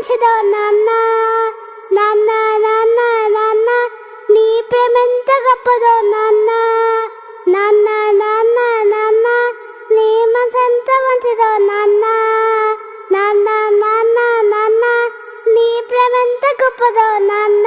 మంచిదో నాన్న. నాన్న నాన్న నాన్న. నీ ప్రేమ ఎంత గొప్పదో నాన్న. నాన్న నాన్న నాన్న. నీ మనసెంత మంచిదో నాన్న. నాన్న నాన్న నాన్న. నీ ప్రేమ ఎంత గొప్పదో నాన్న.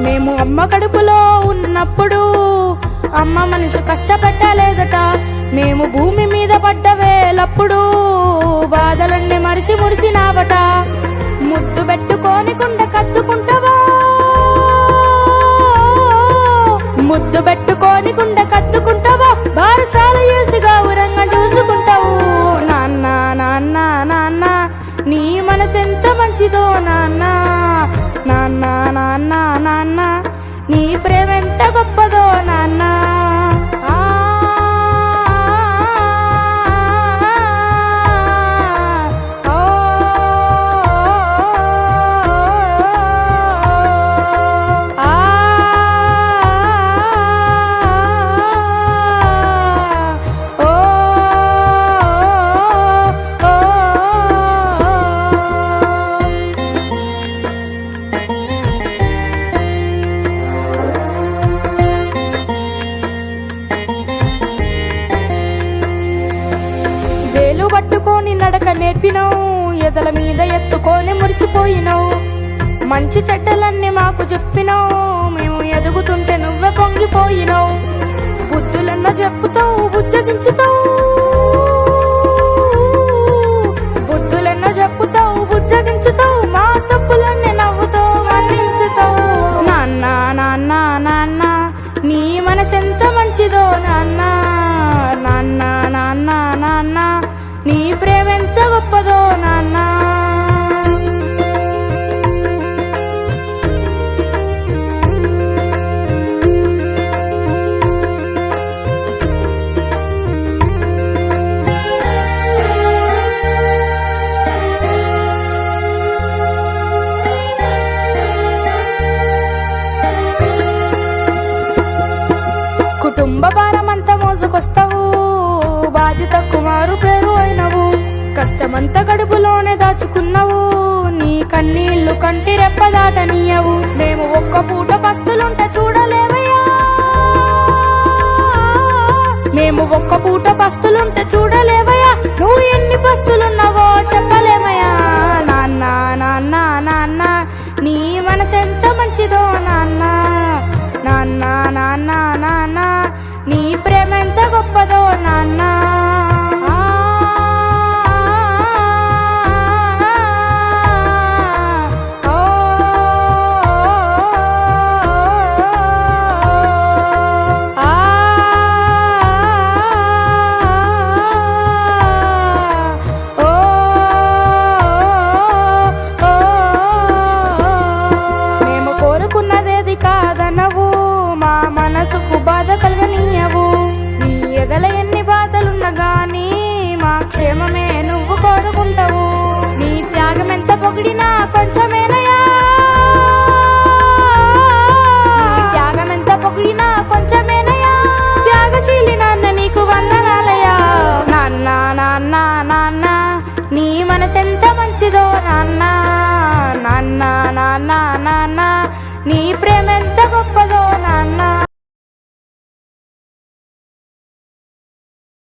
మేము అమ్మ కడుపులో ఉన్నప్పుడు అమ్మ మనసు కష్టపెట్టలేదట. మేము భూమి మీద పడ్డ వేలప్పుడు బాధలన్నీ మరిసి ముడిసినావట ముద్దు పెట్టుకొని కుండ కత్తుకుంటావా? ముద్దు పెట్టుకొని కుండ కత్తుకుంటావా? బారసాల నీ నడక నేర్పినావు. ఎదల మీద ఎత్తుకొని మురిసిపోయినావు. మంచి చెడ్డలన్నీ మాకు చెప్పినావు. మేము ఎదుగుతుంటే నువ్వే పొంగిపోయినావు. బుద్ధులన్న చెప్పుతావు బుజ్జగించుతావు. నీ ప్రేమెంత గొప్పదో నా కష్టమంతా కడుపులోనే దాచుకున్నావు. నీ కన్నీళ్ళు కంటి రెప్ప దాటనీయవు. మేము ఒక్క పూట పస్తులుంటే చూడలేవయ్యా. మేము ఒక్క పూట పస్తులుంటే చూడలేవయ్యా. నువ్వు ఎన్ని పస్తులున్నావో చెప్పలేమయ్యా. నాన్న నాన్న నాన్న నీ మనసెంత మంచిదో నాన్న. నాన్న నాన్న నాన్న నీ ప్రేమ ఎంత గొప్పదో నాన్నా. తోడుకుంటావు నీ త్యాగం ఎంత పొగిడినా కొంచెం